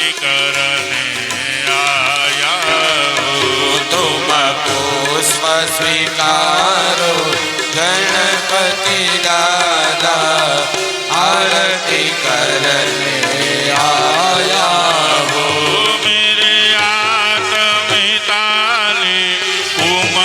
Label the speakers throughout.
Speaker 1: शांति करने आया हूँ
Speaker 2: तुमको स्वीकारो गणपति दादा आरती करने आया
Speaker 1: हूँ
Speaker 2: मेरे आत्म ताली कुम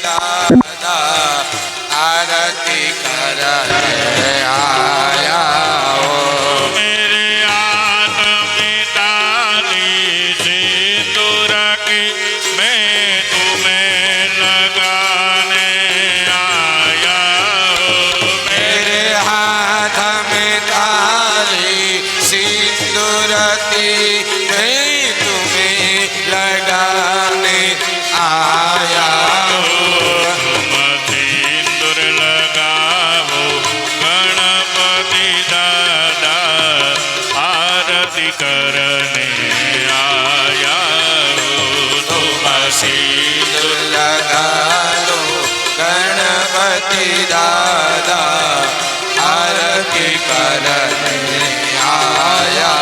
Speaker 2: la હરી દાદા આરતી કરને
Speaker 1: આયા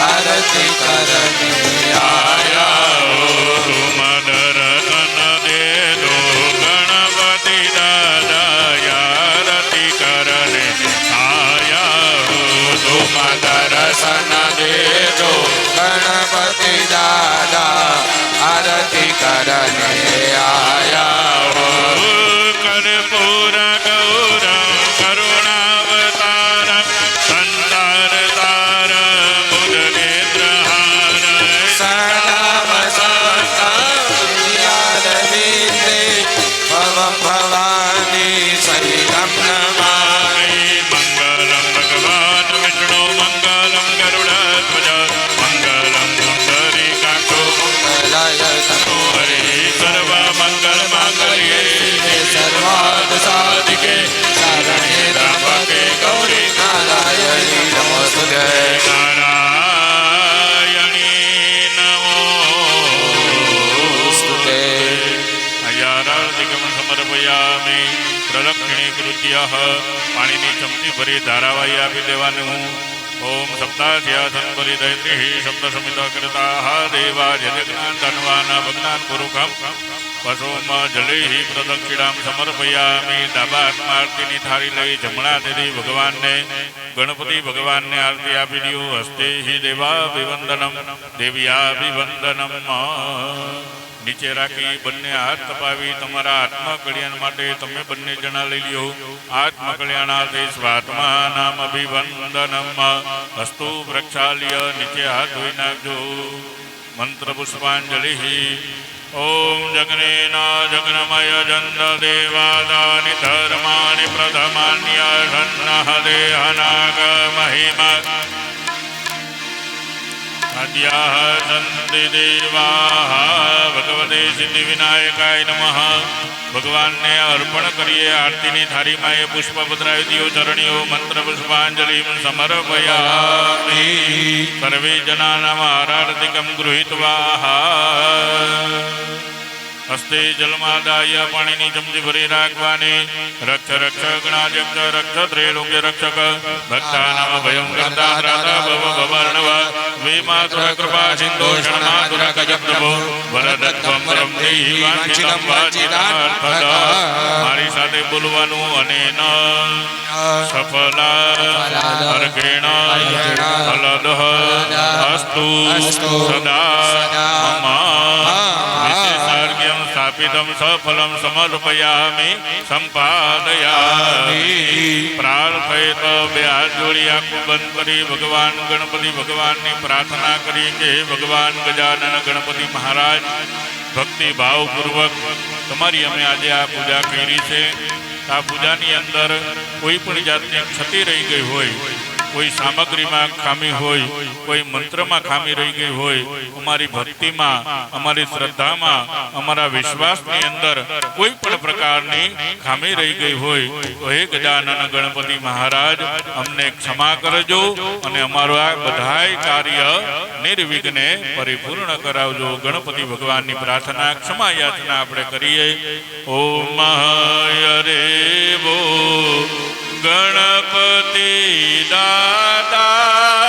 Speaker 1: આરતી
Speaker 2: કરને આયા મનર કનને
Speaker 1: નો ગણપતિ દાદા આરતી કરને આયા સુમદર
Speaker 2: સન દેજો
Speaker 1: ગણપતિ
Speaker 2: દાદા આયા પ્રદક્ષિણી કૃત્ય પાણીની ચમચી ભરી ધારાવાહી આપી દેવાનું ઓમ સપ્તાધ્યાસન પરિદૈત્રી શબ્દ સમિત કરતા દેવા જનજ્ઞાન ધનવાન ભગવાન પુરુષમ. પશોમ જલૈ પ્રદક્ષિણામ સમર્પયામિ. ડાબા હાથમાં લઈ જમણા દેવી ભગવાનને, ગણપતિ ભગવાનને આરતી આપી દઉં હસ્તે અભિવંદનમ. દેવાભિવંદનમ દેવ્યાભિવંદનમ નીચે રાખી બંને હાથ તપાવી તમારા આત્મા કલ્યાણ માટે તમે બંને જણા લઈ લ્યો. આત્મ કલ્યાણાર્થે સ્વાત્મા નામ અભિવંદનમ. હસ્તુ પ્રક્ષાલ્ય, નીચે હાથ ધોઈ નાખજો. મંત્ર પુષ્પાંજલિ. ઓમ જગનેના જગનમય જન્મ દેવાદાની ધર્માની પ્રથમાન્ય સન્નહ દેહનાગ મહિમા. આદ્યાः સન્તિ દેવાः ભગવતે સિદ્ધિ વિનાયકાય નમઃ ભગવાનને અર્પણ કરીએ આરતીની થારીમાં એ પુષ્પ પધરાવી દિયો ચરણીઓ મંત્ર પુષ્પાંજલિ સમર્પયામિ સર્વે જનાનામ આરાર્તિકમ ગૃહીત્વા હસ્તે જલમાદાય પાણીની ચમચી ભરી રાખવાની રક્ષ રક્ષ ગણાજક્ષ રક્ષ ત્રેલોક્ય રક્ષક ભક્તાનામ ભયં કરતા ત્રાતા ભવ ભવર્ણવ વિમાતુર કૃપા સિંધુ ક્ષણમાતુર ગજપ્રભો વરદત્વમ દેહી વાંછિતમ વાંચિતાર્થદ મારી સાથે બોલવાનું અને ન સફલા અર્ઘેણ ફલદઃ અસ્તુ સદા મમ સ્થાપિતમ સફલમ સમર્પયામિ સંપાદયામિ પ્રાર્થયત બે હાથ જોડી આંખો બંધ કરી ભગવાન ગણપતિ ભગવાનની પ્રાર્થના કરી કે ભગવાન ગજાનન ગણપતિ મહારાજ ભક્તિ ભાવપૂર્વક તમારી અમે આજે આ પૂજા કરી છે. આ પૂજાની અંદર કોઈ પણ જાતની ક્ષતિ રહી ગઈ હોય કોઈ સામગ્રીમાં ખામી હોય, કોઈ મંત્રમાં ખામી રહી ગઈ હોય, અમારી ભક્તિમાં, અમારી શ્રદ્ધામાં, અમારા વિશ્વાસની અંદર કોઈ પણ પ્રકારની ખામી રહી ગઈ હોય, તો હે ગજાનન ગણપતિ મહારાજ, અમને ક્ષમા કરજો અને અમારું આ બધાય કાર્ય નિર્વિઘ્ને પરિપૂર્ણ કરાવજો. ગણપતિ ભગવાનની પ્રાર્થના, ક્ષમા યાચના આપણે કરીએ. ઓમ હરે બો ગણપતિ દાદાય